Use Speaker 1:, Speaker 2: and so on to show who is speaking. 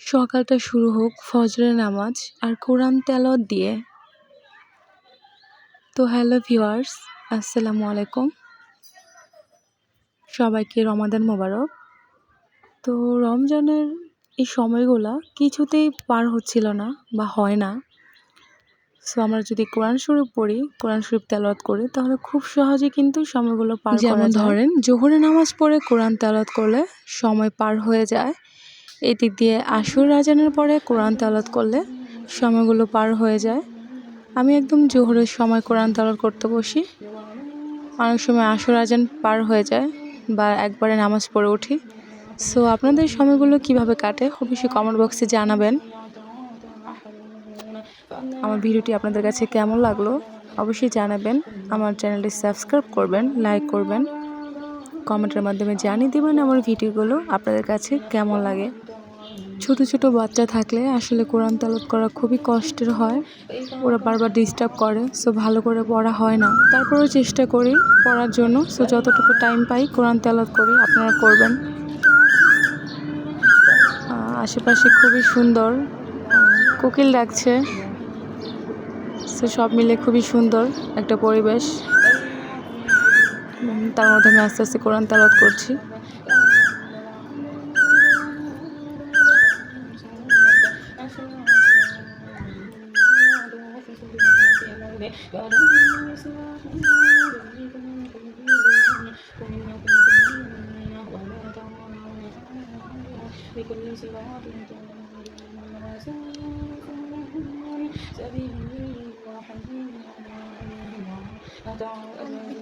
Speaker 1: সকালটা শুরু হোক ফজরের নামাজ আর কোরআন তেলাওয়াত দিয়ে। তো হ্যালো ভিউয়ার্স আসসালামু আলাইকুম। সবাইকে রমাদান মোবারক। তো রমজানের এই সময়গুলো কিছুতেই পার হচ্ছিল না বা হয় না। সো আমরা যদি কোরআন শরীফ পড়ি কোরআন শরীফ তেলাওয়াত করি তাহলে খুব সহজে কিন্তু সময়গুলো পার
Speaker 2: যেমন
Speaker 1: ধরেন জোহরে নামাজ পড়ে কোরআন তেলাওয়াত করলে সময় পার হয়ে যায়। এদিক দিয়ে আশুর রাজানের পরে কোরআন তেলাওয়াত করলে সময়গুলো পার হয়ে যায়। আমি একদম জোহরের সময় কোরআন তেলাওয়াত করতে বসি। অনেক সময় আশুর আজান পার হয়ে যায় বা একবারে নামাজ পড়ে উঠি। সো আপনাদের সময়গুলো কীভাবে কাটে? অবশ্যই কমেন্ট বক্সে জানাবেন। আমার ভিডিওটি আপনাদের কাছে কেমন লাগল অবশ্যই জানাবেন। আমার চ্যানেলটি সাবস্ক্রাইব করবেন, লাইক করবেন। কমেন্টের মাধ্যমে জানিয়ে দেবেন আমার ভিডিওগুলো আপনাদের কাছে কেমন লাগে। ছোট ছোট বাচ্চা থাকলে আসলে কোরআন তালাত করা খুবই কষ্টের হয়। ওরা বারবার ডিস্টার্ব করে সো ভালো করে পড়া হয় না। তারপরেও চেষ্টা করি পড়ার জন্য সো যতটুকু টাইম পাই কোরআন তেলাত করি, আপনারা করবেন। আশেপাশে খুবই সুন্দর কোকিল ডাকছে। সো সব মিলে খুবই সুন্দর একটা পরিবেশ। তার মধ্যে আমি আস্তে আস্তে কোরআন তালাত করছি।
Speaker 2: بكل صراط سبيل وحزين أدعو أزواجي